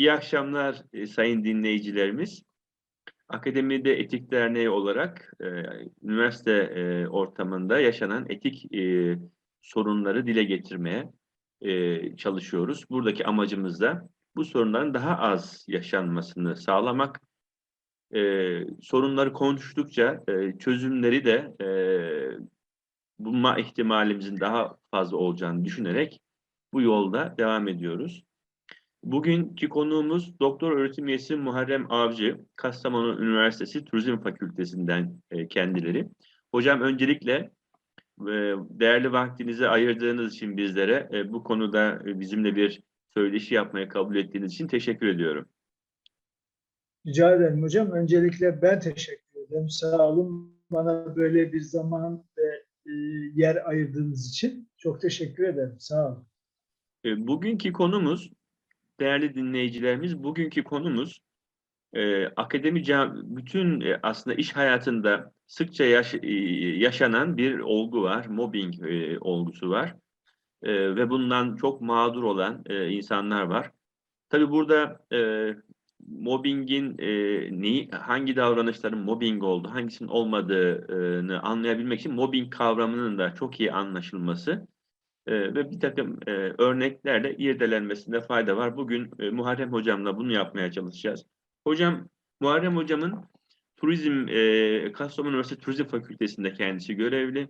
İyi akşamlar e, sayın dinleyicilerimiz. Akademide Etik Derneği olarak e, üniversite e, ortamında yaşanan etik e, sorunları dile getirmeye e, çalışıyoruz. Buradaki amacımız da bu sorunların daha az yaşanmasını sağlamak. E, sorunları konuştukça e, çözümleri de e, bulma ihtimalimizin daha fazla olacağını düşünerek bu yolda devam ediyoruz. Bugünkü konuğumuz doktor öğretim üyesi Muharrem Avcı, Kastamonu Üniversitesi Turizm Fakültesinden e, kendileri. Hocam öncelikle e, değerli vaktinizi ayırdığınız için bizlere e, bu konuda bizimle bir söyleşi yapmaya kabul ettiğiniz için teşekkür ediyorum. Rica ederim hocam. Öncelikle ben teşekkür ederim. Sağ olun bana böyle bir zaman ve yer ayırdığınız için. Çok teşekkür ederim. Sağ olun. Bugünkü konumuz, değerli dinleyicilerimiz, bugünkü konumuz e, akademi bütün e, aslında iş hayatında sıkça yaş- e, yaşanan bir olgu var, mobbing e, olgusu var E, ve bundan çok mağdur olan e, insanlar var. Tabii burada e, mobbingin e, neyi, hangi davranışların mobbing oldu, hangisinin olmadığını anlayabilmek için mobbing kavramının da çok iyi anlaşılması e, ve bir takım e, örneklerle irdelenmesinde fayda var. Bugün e, Muharrem Hocam'la bunu yapmaya çalışacağız. Hocam, Muharrem Hocam'ın Turizm, e, Kastamonu Üniversitesi Turizm Fakültesi'nde kendisi görevli.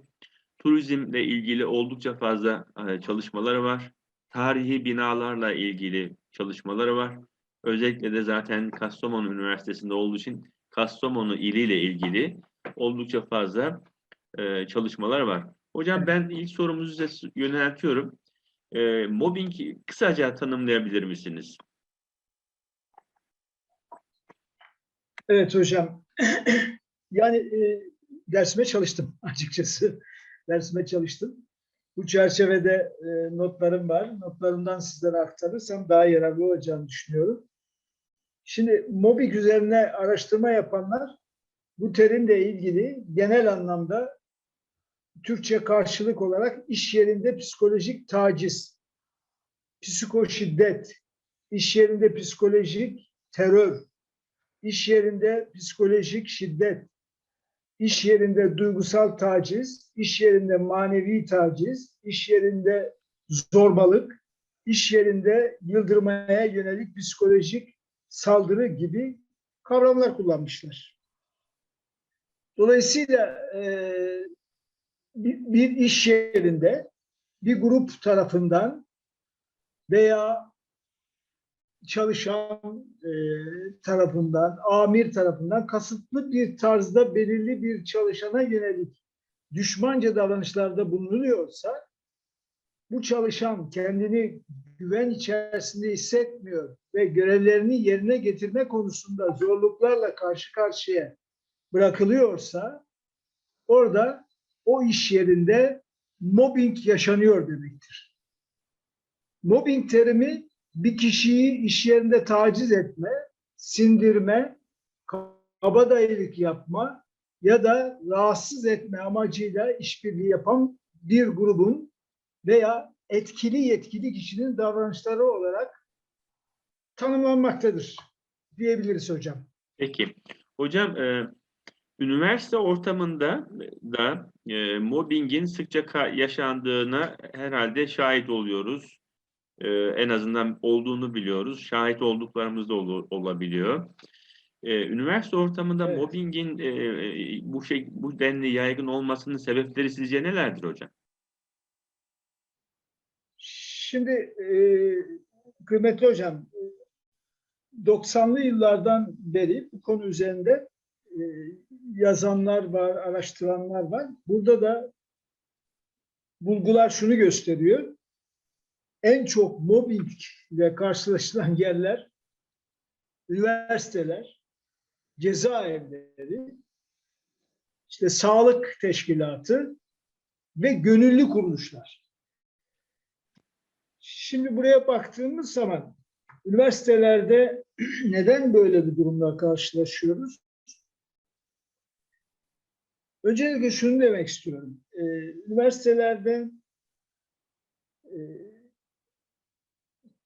Turizmle ilgili oldukça fazla e, çalışmaları var. Tarihi binalarla ilgili çalışmaları var. Özellikle de zaten Kastamonu Üniversitesi'nde olduğu için Kastamonu iliyle ilgili oldukça fazla e, çalışmalar var. Hocam ben ilk sorumuzu size yöneltiyorum. E, mobbing kısaca tanımlayabilir misiniz? Evet hocam. yani e, dersime çalıştım açıkçası. dersime çalıştım. Bu çerçevede e, notlarım var. Notlarımdan sizlere aktarırsam daha yararlı olacağını düşünüyorum. Şimdi mobbing üzerine araştırma yapanlar bu terimle ilgili genel anlamda Türkçe karşılık olarak iş yerinde psikolojik taciz, psikoşiddet, iş yerinde psikolojik terör, iş yerinde psikolojik şiddet, iş yerinde duygusal taciz, iş yerinde manevi taciz, iş yerinde zorbalık, iş yerinde yıldırmaya yönelik psikolojik saldırı gibi kavramlar kullanmışlar. Dolayısıyla e, bir, bir iş yerinde bir grup tarafından veya çalışan e, tarafından, amir tarafından kasıtlı bir tarzda belirli bir çalışana yönelik düşmanca davranışlarda bulunuyorsa bu çalışan kendini güven içerisinde hissetmiyor ve görevlerini yerine getirme konusunda zorluklarla karşı karşıya bırakılıyorsa orada o iş yerinde mobbing yaşanıyor demektir. Mobbing terimi bir kişiyi iş yerinde taciz etme, sindirme, kabadayılık yapma ya da rahatsız etme amacıyla işbirliği yapan bir grubun veya etkili yetkili kişinin davranışları olarak tanımlanmaktadır diyebiliriz hocam. Peki. Hocam, e, üniversite ortamında da e, mobbingin sıkça yaşandığına herhalde şahit oluyoruz. E, en azından olduğunu biliyoruz. Şahit olduklarımız da ol- olabiliyor. E, üniversite ortamında Evet. mobbingin e, e, bu şey bu denli yaygın olmasının sebepleri sizce nelerdir hocam? Şimdi e, kıymetli hocam, e, 90'lı yıllardan beri bu konu üzerinde yazanlar var, araştıranlar var. Burada da bulgular şunu gösteriyor. En çok mobbing karşılaşılan yerler üniversiteler, cezaevleri, işte sağlık teşkilatı ve gönüllü kuruluşlar. Şimdi buraya baktığımız zaman üniversitelerde neden böyle bir durumla karşılaşıyoruz? Öncelikle şunu demek istiyorum. Ee, üniversitelerde e,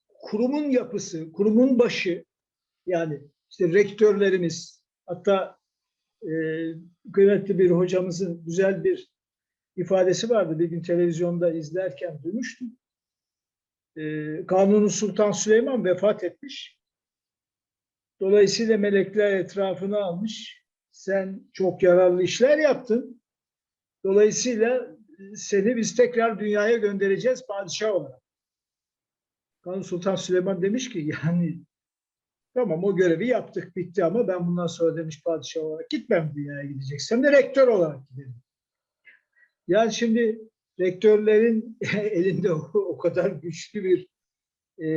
kurumun yapısı, kurumun başı yani işte rektörlerimiz hatta e, kıymetli bir hocamızın güzel bir ifadesi vardı. Bir gün televizyonda izlerken duymuştum. E, Kanuni Sultan Süleyman vefat etmiş. Dolayısıyla melekler etrafına almış. Sen çok yararlı işler yaptın. Dolayısıyla seni biz tekrar dünyaya göndereceğiz padişah olarak. Kanuni Sultan Süleyman demiş ki yani tamam o görevi yaptık bitti ama ben bundan sonra demiş padişah olarak gitmem dünyaya gideceksem de rektör olarak giderim. Yani şimdi rektörlerin elinde o, kadar güçlü bir e,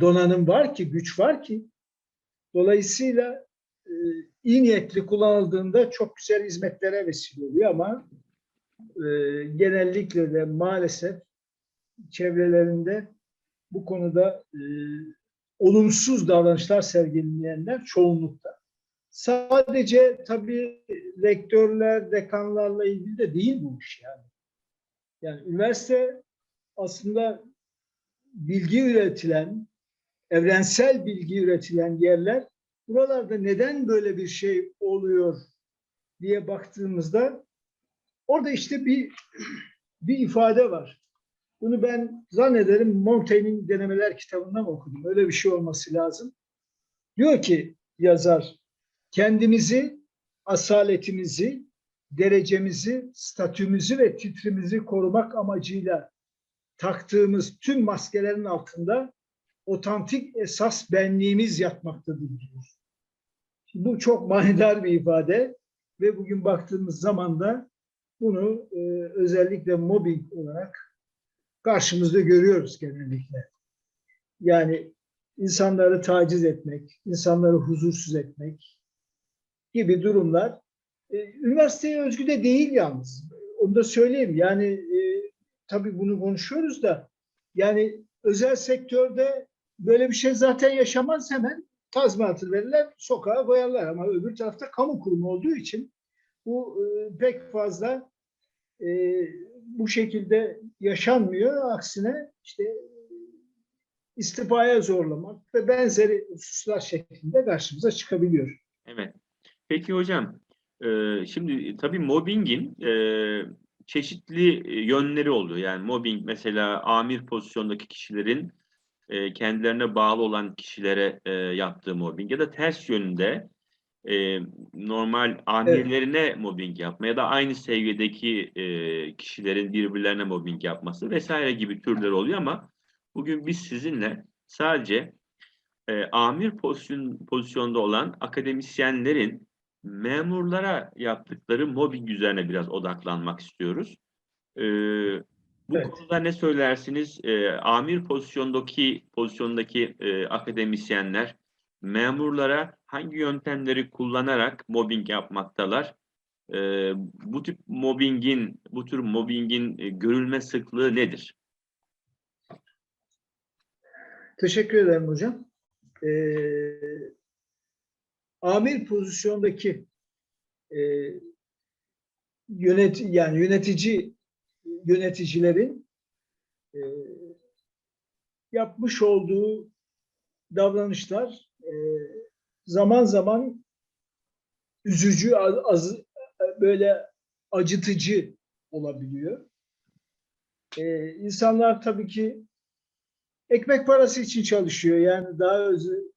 donanım var ki, güç var ki dolayısıyla e, iyi niyetli kullanıldığında çok güzel hizmetlere vesile oluyor ama e, genellikle de maalesef çevrelerinde bu konuda e, olumsuz davranışlar sergileyenler çoğunlukta. Sadece tabii rektörler, dekanlarla ilgili de değil bu iş yani. Yani üniversite aslında bilgi üretilen, evrensel bilgi üretilen yerler. Buralarda neden böyle bir şey oluyor diye baktığımızda orada işte bir bir ifade var. Bunu ben zannederim Montaigne'in denemeler kitabından okudum. Öyle bir şey olması lazım. Diyor ki yazar, kendimizi, asaletimizi, derecemizi, statümüzü ve titrimizi korumak amacıyla taktığımız tüm maskelerin altında otantik esas benliğimiz yatmaktadır diyor. Bu çok manidar bir ifade ve bugün baktığımız zaman da bunu e, özellikle mobbing olarak karşımızda görüyoruz genellikle. Yani insanları taciz etmek, insanları huzursuz etmek gibi durumlar e, üniversiteye özgü de değil yalnız. Onu da söyleyeyim. Yani e, tabii bunu konuşuyoruz da yani özel sektörde böyle bir şey zaten yaşamaz hemen tazminatı verirler, sokağa koyarlar ama öbür tarafta kamu kurumu olduğu için bu e, pek fazla e, bu şekilde yaşanmıyor. Aksine işte istifaya zorlamak ve benzeri hususlar şeklinde karşımıza çıkabiliyor. Evet. Peki hocam, e, şimdi tabii mobbingin e, çeşitli e, yönleri oluyor. Yani mobbing mesela amir pozisyondaki kişilerin e, kendilerine bağlı olan kişilere e, yaptığı mobbing ya da ters yönünde e, normal amirlerine mobbing yapma ya da aynı seviyedeki e, kişilerin birbirlerine mobbing yapması vesaire gibi türler oluyor ama bugün biz sizinle sadece e, amir pozisyon, pozisyonda olan akademisyenlerin memurlara yaptıkları mobbing üzerine biraz odaklanmak istiyoruz. E, bu Evet. konuda ne söylersiniz? E, amir pozisyondaki pozisyondaki e, akademisyenler memurlara hangi yöntemleri kullanarak mobbing yapmaktalar? E, bu tip mobbingin, bu tür mobbingin e, görülme sıklığı nedir? Teşekkür ederim hocam. Ee, amir pozisyondaki e, yönet yani yönetici yöneticilerin e, yapmış olduğu davranışlar e, zaman zaman üzücü, az, böyle acıtıcı olabiliyor. E, insanlar tabii ki ekmek parası için çalışıyor. Yani daha özü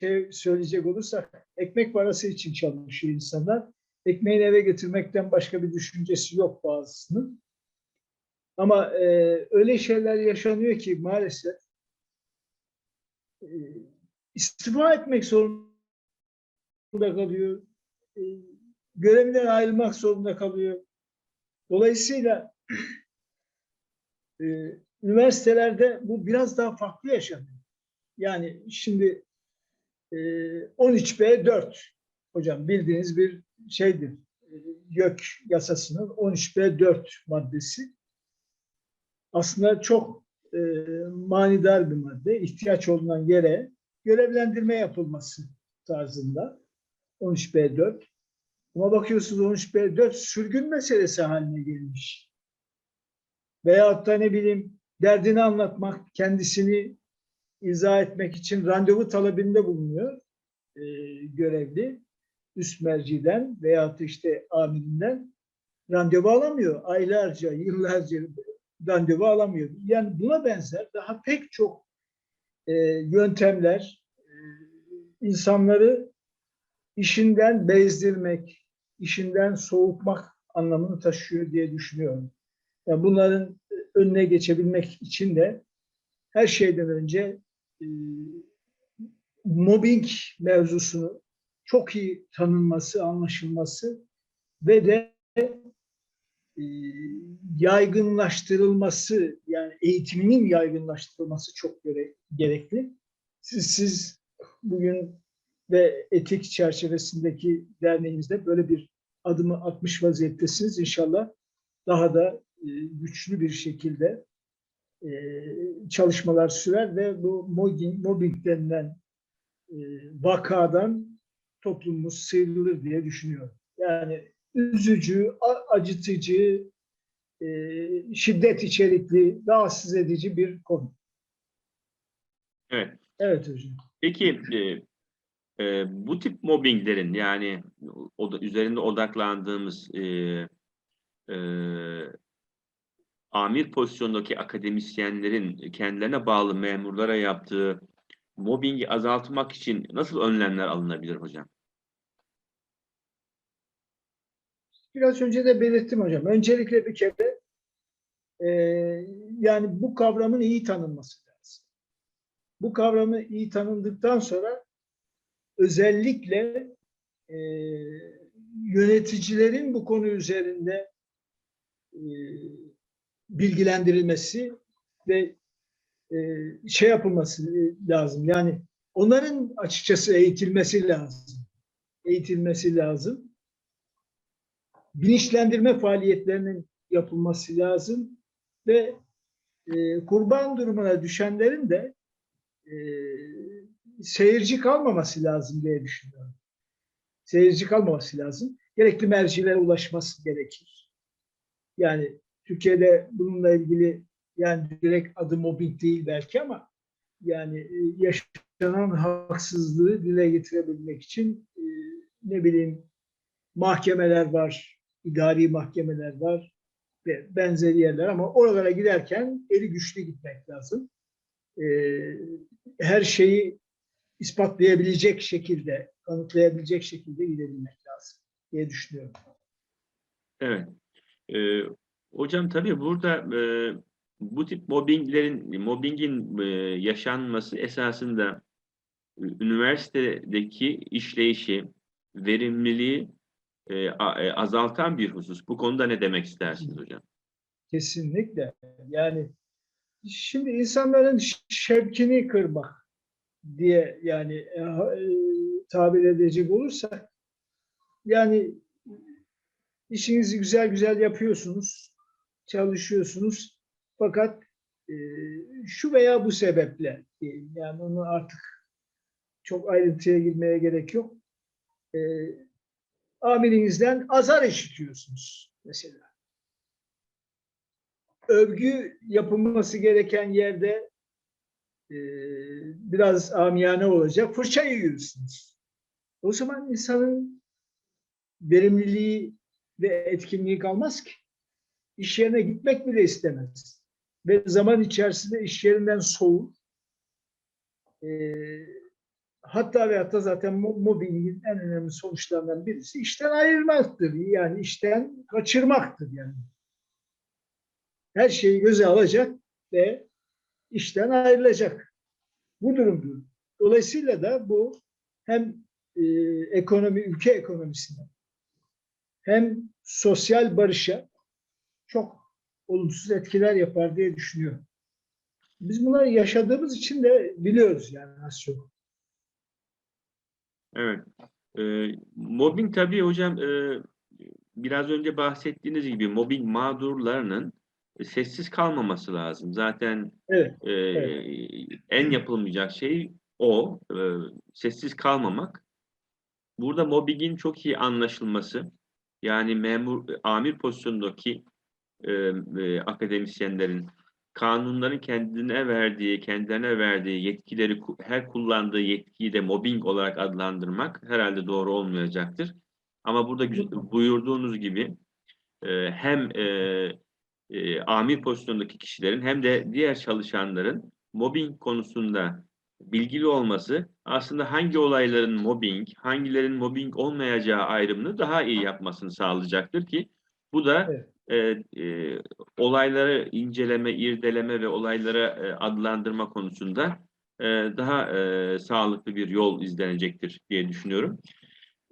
şey söyleyecek olursak ekmek parası için çalışıyor insanlar. Ekmeğini eve getirmekten başka bir düşüncesi yok bazısının. Ama e, öyle şeyler yaşanıyor ki maalesef e, istifa etmek zorunda kalıyor. E, görevinden ayrılmak zorunda kalıyor. Dolayısıyla e, üniversitelerde bu biraz daha farklı yaşanıyor. Yani şimdi e, 13B4 hocam bildiğiniz bir şeydir. E, YÖK yasasının 13B4 maddesi. Aslında çok e, manidar bir madde. İhtiyaç olunan yere görevlendirme yapılması tarzında 13B4. Ama bakıyorsunuz 13B4 sürgün meselesi haline gelmiş. Veyahut da ne bileyim derdini anlatmak, kendisini izah etmek için randevu talebinde bulunuyor e, görevli üst merciden veyahut işte amirinden randevu alamıyor. Aylarca, yıllarca randevu alamıyor. Yani buna benzer daha pek çok e, yöntemler e, insanları işinden bezdirmek, işinden soğutmak anlamını taşıyor diye düşünüyorum. Yani bunların önüne geçebilmek için de her şeyden önce e, mobbing mevzusunu çok iyi tanınması, anlaşılması ve de yaygınlaştırılması yani eğitiminin yaygınlaştırılması çok gerekli. Siz, siz bugün ve etik çerçevesindeki derneğimizde böyle bir adımı atmış vaziyettesiniz. İnşallah daha da e, güçlü bir şekilde e, çalışmalar sürer ve bu mobbing, mobbing denilen e, vakadan toplumumuz sıyrılır diye düşünüyorum. Yani üzücü, acıtıcı, e, şiddet içerikli, rahatsız edici bir konu. Evet. Evet hocam. Peki e, e, bu tip mobbinglerin yani o da, üzerinde odaklandığımız e, e, amir pozisyondaki akademisyenlerin kendilerine bağlı memurlara yaptığı mobbingi azaltmak için nasıl önlemler alınabilir hocam? Biraz önce de belirttim hocam. Öncelikle bir kere e, yani bu kavramın iyi tanınması lazım. Bu kavramı iyi tanındıktan sonra özellikle e, yöneticilerin bu konu üzerinde e, bilgilendirilmesi ve e, şey yapılması lazım. Yani onların açıkçası eğitilmesi lazım. Eğitilmesi lazım bilinçlendirme faaliyetlerinin yapılması lazım ve e, kurban durumuna düşenlerin de e, seyirci kalmaması lazım diye düşünüyorum. Seyirci kalmaması lazım. Gerekli mercilere ulaşması gerekir. Yani Türkiye'de bununla ilgili yani direkt adı mobbing değil belki ama yani e, yaşanan haksızlığı dile getirebilmek için e, ne bileyim mahkemeler var, idari mahkemeler var ve benzeri yerler ama oralara giderken eli güçlü gitmek lazım. Ee, her şeyi ispatlayabilecek şekilde, kanıtlayabilecek şekilde gidebilmek lazım diye düşünüyorum. Evet. Ee, hocam tabii burada e, bu tip mobbinglerin, mobbingin e, yaşanması esasında üniversitedeki işleyişi, verimliliği e, e, azaltan bir husus. Bu konuda ne demek istersiniz hocam? Kesinlikle. Yani şimdi insanların şevkini kırmak diye yani e, e, tabir edecek olursak yani işinizi güzel güzel yapıyorsunuz, çalışıyorsunuz fakat e, şu veya bu sebeple yani onu artık çok ayrıntıya girmeye gerek yok. E, amirinizden azar işitiyorsunuz mesela övgü yapılması gereken yerde e, biraz amiyane olacak. Fırça yiyorsunuz. O zaman insanın verimliliği ve etkinliği kalmaz ki. İş yerine gitmek bile istemez. Ve zaman içerisinde iş yerinden soğur. E, hatta ve hatta zaten mo- mobbingin en önemli sonuçlarından birisi işten ayırmaktır. Yani işten kaçırmaktır yani her şeyi göze alacak ve işten ayrılacak. Bu durumdur. Dolayısıyla da bu hem e, ekonomi, ülke ekonomisine hem sosyal barışa çok olumsuz etkiler yapar diye düşünüyorum. Biz bunları yaşadığımız için de biliyoruz yani az çok. Evet. Ee, mobbing tabii hocam e, biraz önce bahsettiğiniz gibi mobbing mağdurlarının e, sessiz kalmaması lazım. Zaten Evet, e, en yapılmayacak şey o. e, sessiz kalmamak. Burada mobbingin çok iyi anlaşılması. Yani memur, amir pozisyondaki e, e, akademisyenlerin kanunların kendine verdiği, kendilerine verdiği yetkileri, her kullandığı yetkiyi de mobbing olarak adlandırmak herhalde doğru olmayacaktır. Ama burada buyurduğunuz gibi e, hem e, e, amir pozisyondaki kişilerin hem de diğer çalışanların mobbing konusunda bilgili olması aslında hangi olayların mobbing, hangilerin mobbing olmayacağı ayrımını daha iyi yapmasını sağlayacaktır ki bu da Evet. E, e, olayları inceleme, irdeleme ve olaylara e, adlandırma konusunda e, daha e, sağlıklı bir yol izlenecektir diye düşünüyorum.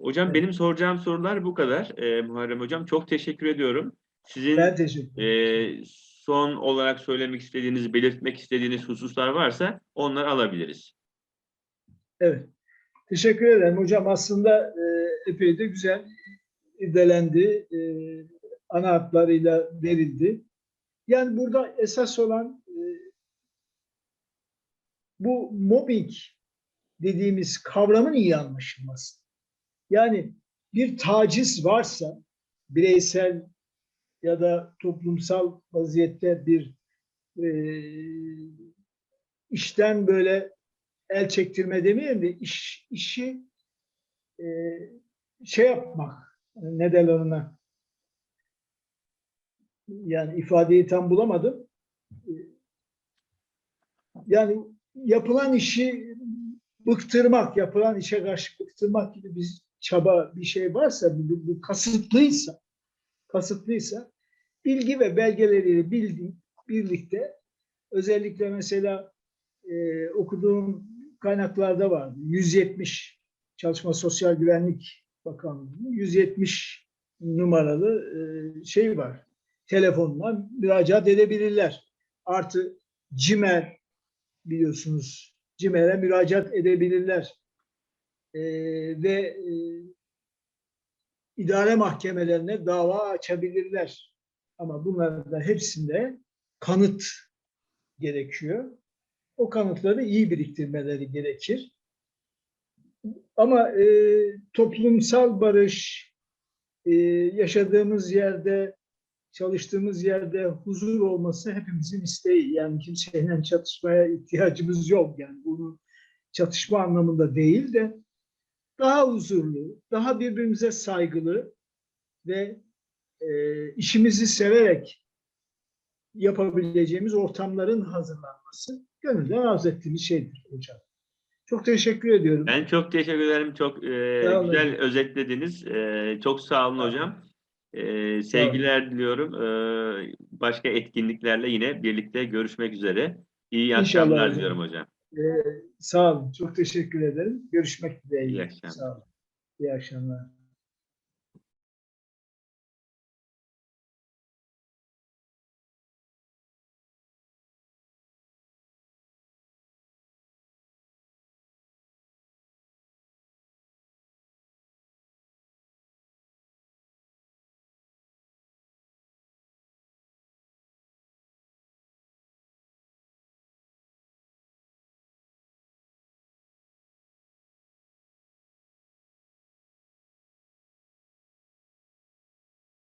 Hocam benim soracağım sorular bu kadar. E, Muharrem Hocam çok teşekkür ediyorum. Sizin Ben teşekkür ederim. e, son olarak söylemek istediğiniz, belirtmek istediğiniz hususlar varsa onları alabiliriz. Evet. Teşekkür ederim hocam. Aslında e, epey de güzel irdelendi. E, ana hatlarıyla verildi. Yani burada esas olan e, bu mobbing dediğimiz kavramın iyi anlaşılması. Yani bir taciz varsa bireysel ya da toplumsal vaziyette bir e, işten böyle el çektirme demeyelim de iş, işi e, şey yapmak ne derler ona yani ifadeyi tam bulamadım. E, Yani yapılan işi bıktırmak, yapılan işe karşı bıktırmak gibi bir çaba bir şey varsa, bu, bu kasıtlıysa, kasıtlıysa bilgi ve belgeleriyle bildi, birlikte özellikle mesela e, okuduğum kaynaklarda vardı. 170 Çalışma Sosyal Güvenlik Bakanlığı'nın 170 numaralı e, şey var. Telefonla müracaat edebilirler. Artı CİMER biliyorsunuz CİMER'e müracaat edebilirler. E, ve e, idare mahkemelerine dava açabilirler. Ama bunların da hepsinde kanıt gerekiyor. O kanıtları iyi biriktirmeleri gerekir. Ama e, toplumsal barış, e, yaşadığımız yerde, çalıştığımız yerde huzur olması hepimizin isteği. Yani kimseyle çatışmaya ihtiyacımız yok. Yani bunu çatışma anlamında değil de daha huzurlu, daha birbirimize saygılı ve e, işimizi severek yapabileceğimiz ortamların hazırlanması gönülden arzu ettiğimiz şeydir hocam. Çok teşekkür ediyorum. Ben çok teşekkür ederim. Çok e, güzel özetlediniz. E, çok Sağ olun. hocam. E, sevgiler diliyorum. E, başka etkinliklerle yine birlikte görüşmek üzere. İyi İnşallah akşamlar hocam. diliyorum hocam. Ee, sağ olun. Çok teşekkür ederim. Görüşmek dileğiyle. İyi akşamlar. Sağ olun. İyi akşamlar.